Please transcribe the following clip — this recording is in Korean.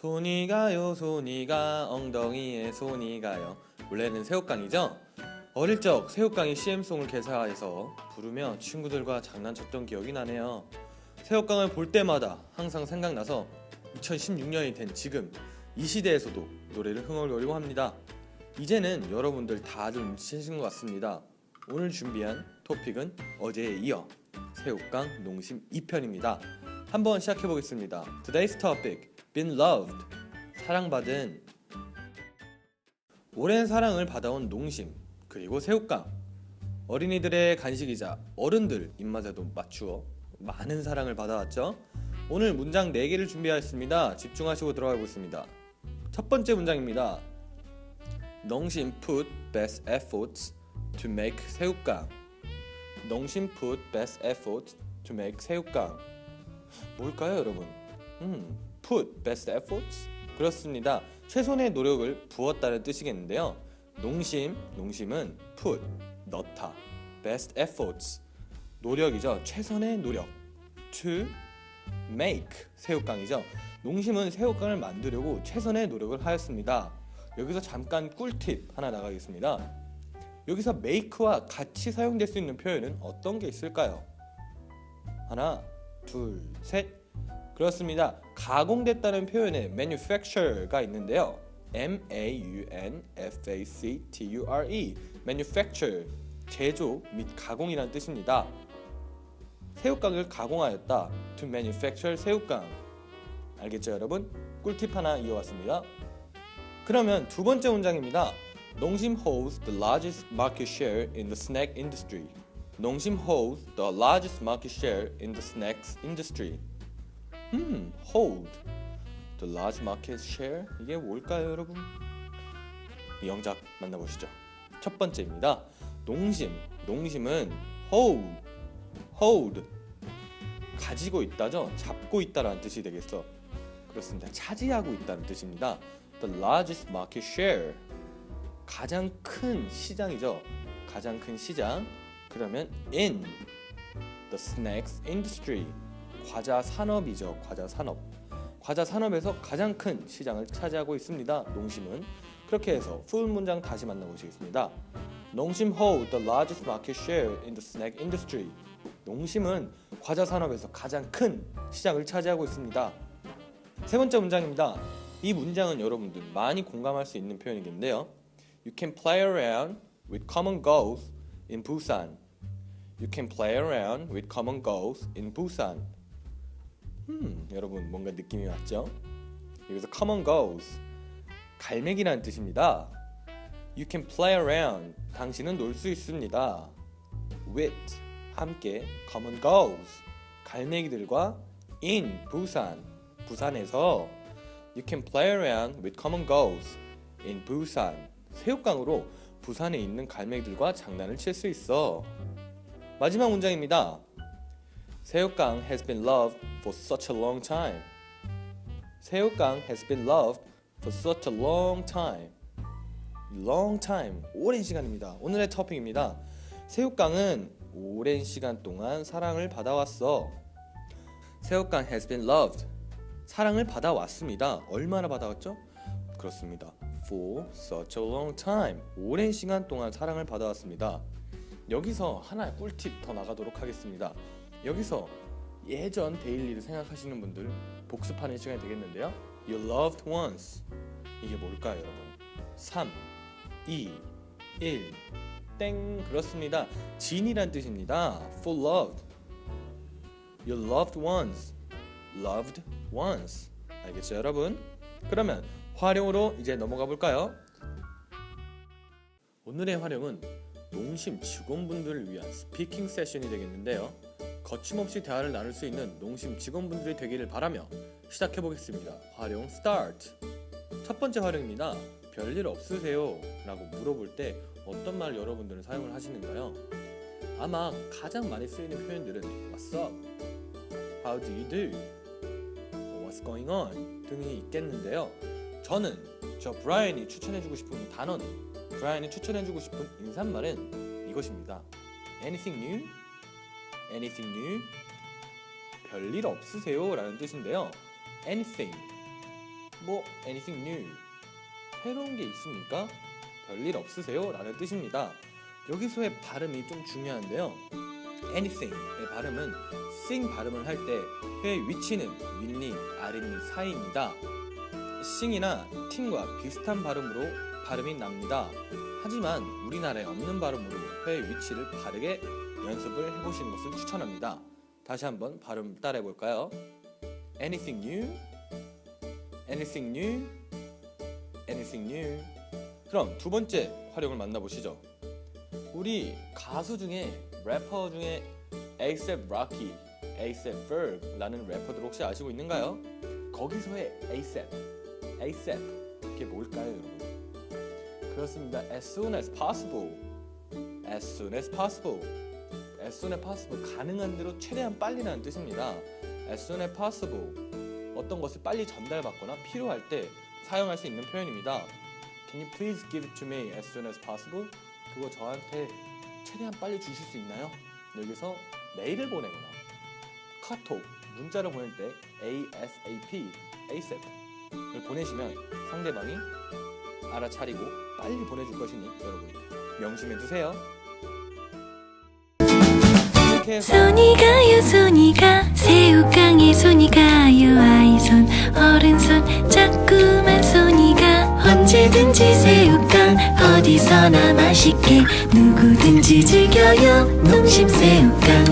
손이 가요 손이 가. 엉덩이에 손이 가요. 원래는 새우깡이죠? 어릴 적 새우깡이 CM송을 개사해서 부르며 친구들과 장난쳤던 기억이 나네요. 새우깡을 볼 때마다 항상 생각나서 2016년이 된 지금 이 시대에서도 노래를 흥얼거리고 합니다. 이제는 여러분들 다들 눈치채신 것 같습니다. 오늘 준비한 토픽은 어제에 이어 새우깡 농심 2편입니다. 한번 시작해 보겠습니다. Today's topic: been loved. 사랑받은 오랜 사랑을 받아온 농심 그리고 새우깡. 어린이들의 간식이자 어른들 입맛에도 맞추어 많은 사랑을 받아왔죠. 오늘 문장 4개를 준비하였습니다. 집중하시고 들어가 보겠습니다. 첫 번째 문장입니다. 농심 put best efforts to make 새우깡. 농심 put best efforts to make 새우깡. 뭘까요, 여러분? 음, put best efforts? 그렇습니다. 최선의 노력을 부었다는 뜻이겠는데요. 농심, 농심은 put, 넣다. best efforts, 노력이죠. 최선의 노력. to make, 새우깡이죠. 농심은 새우깡을 만들려고 최선의 노력을 하였습니다. 여기서 잠깐 꿀팁 하나 나가겠습니다. 여기서 make와 같이 사용될 수 있는 표현은 어떤 게 있을까요? 하나, 둘, 셋. 그렇습니다. 가공됐다는 표현에 manufacture가 있는데요. M A U N F A C T U R E manufacture 제조 및 가공이라는 뜻입니다. 새우깡을 가공하였다. to manufacture 새우깡. 알겠죠, 여러분? 꿀팁 하나 이어왔습니다. 그러면 두 번째 문장입니다. 농심 holds the largest market share in the snack industry. 농심 holds the largest market share in the snacks industry. 음, hold the large market share 이게 뭘까요, 여러분? 영작 만나보시죠. 첫 번째입니다. 농심, 농심은 hold, hold 가지고 있다죠. 잡고 있다라는 뜻이 되겠어. 그렇습니다. 차지하고 있다는 뜻입니다. The largest market share 가장 큰 시장이죠. 가장 큰 시장. 그러면 in the snacks industry 과자 산업이죠. 과자 산업. 과자 산업에서 가장 큰 시장을 차지하고 있습니다. 농심은 그렇게 해서 full 문장 다시 만나보시겠습니다. 농심 hold the largest market share in the snack industry. 농심은 과자 산업에서 가장 큰 시장을 차지하고 있습니다. 세 번째 문장입니다. 이 문장은 여러분들 많이 공감할 수 있는 표현이겠는데요. You can play around with common goals in Busan. You can play around with common goals in Busan. 음, 여러분 뭔가 느낌이 왔죠? 여기서 common goals 갈매기라는 뜻입니다. You can play around 당신은 놀 수 있습니다. with 함께 common goals 갈매기들과 in 부산 부산에서 You can play around with common goals in 부산 새우깡으로 부산에 있는 갈매기들과 장난을 칠 수 있어. 마지막 문장입니다. 새우깡 has been loved for such a long time. 새우깡 has been loved for such a long time. long time 오랜 시간입니다. 오늘의 토픽입니다. 새우깡은 오랜 시간 동안 사랑을 받아왔어. 새우깡 has been loved. 사랑을 받아왔습니다. 얼마나 받아왔죠? 그렇습니다. For such a long time. 오랜 시간 동안 사랑을 받아왔습니다. 여기서 하나의 꿀팁 더 나가도록 하겠습니다. 여기서 예전 데일리를 생각하시는 분들 복습하는 시간이 되겠는데요. You loved once. 이게 뭘까요, 여러분? 3, 2, 1. 땡. 그렇습니다. 진이란 뜻입니다. For loved. You loved once. Loved once. 알겠죠, 여러분? 그러면 활용으로 이제 넘어가 볼까요? 오늘의 활용은 농심 직원분들을 위한 스피킹 세션이 되겠는데요. 거침없이 대화를 나눌 수 있는 농심 직원분들이 되기를 바라며 시작해 보겠습니다. 활용 스타트. 첫 번째 활용입니다. 별일 없으세요? 라고 물어볼 때 어떤 말 여러분들은 사용을 하시는가요? 아마 가장 많이 쓰이는 표현들은 What's up? How do you do? What's going on? 등이 있겠는데요. 저는 저 브라이언이 추천해주고 싶은 단어는 브라이언이 추천해주고 싶은 인사말은 이것입니다. Anything new? Anything new? 별일 없으세요? 라는 뜻인데요. Anything 뭐 anything new 새로운 게 있습니까? 별일 없으세요? 라는 뜻입니다. 여기서의 발음이 좀 중요한데요. anything의 발음은 sing 발음을 할때 회의 위치는 윗니, 아랫니 사이입니다. sing이나 ting과 비슷한 발음으로 발음이 납니다. 하지만 우리나라에 없는 발음으로 회의 위치를 바르게 연습을 해보시는 것을 추천합니다. 다시 한번 발음 따라해 볼까요? Anything new? Anything new? Anything new? 그럼 두 번째 활용을 만나보시죠. 우리 가수 중에 래퍼 중에 A$AP Rocky, A$AP Verb라는 래퍼들 혹시 아시고 있는가요? 거기서의 A$AP, A$AP 그게 뭘까요, 여러분? 그렇습니다. As soon as possible, as soon as possible, as soon as possible 가능한 대로 최대한 빨리라는 뜻입니다. As soon as possible 어떤 것을 빨리 전달받거나 필요할 때 사용할 수 있는 표현입니다. Can you please give it to me as soon as possible? 그거 저한테 최대한 빨리 주실 수 있나요? 여기서 메일을 보내거나 카톡, 문자를 보낼 때 ASAP, ASAP을 보내시면 상대방이 알아차리고 빨리 보내줄 것이니 여러분 명심해 두세요. 손이 가요 손이 가. 새우깡에 손이 가요 아이손. 어른손 자꾸만 손이 가. 언제든지 새우깡 어디서나 맛있게. 누구든지 즐겨요 농심 새우깡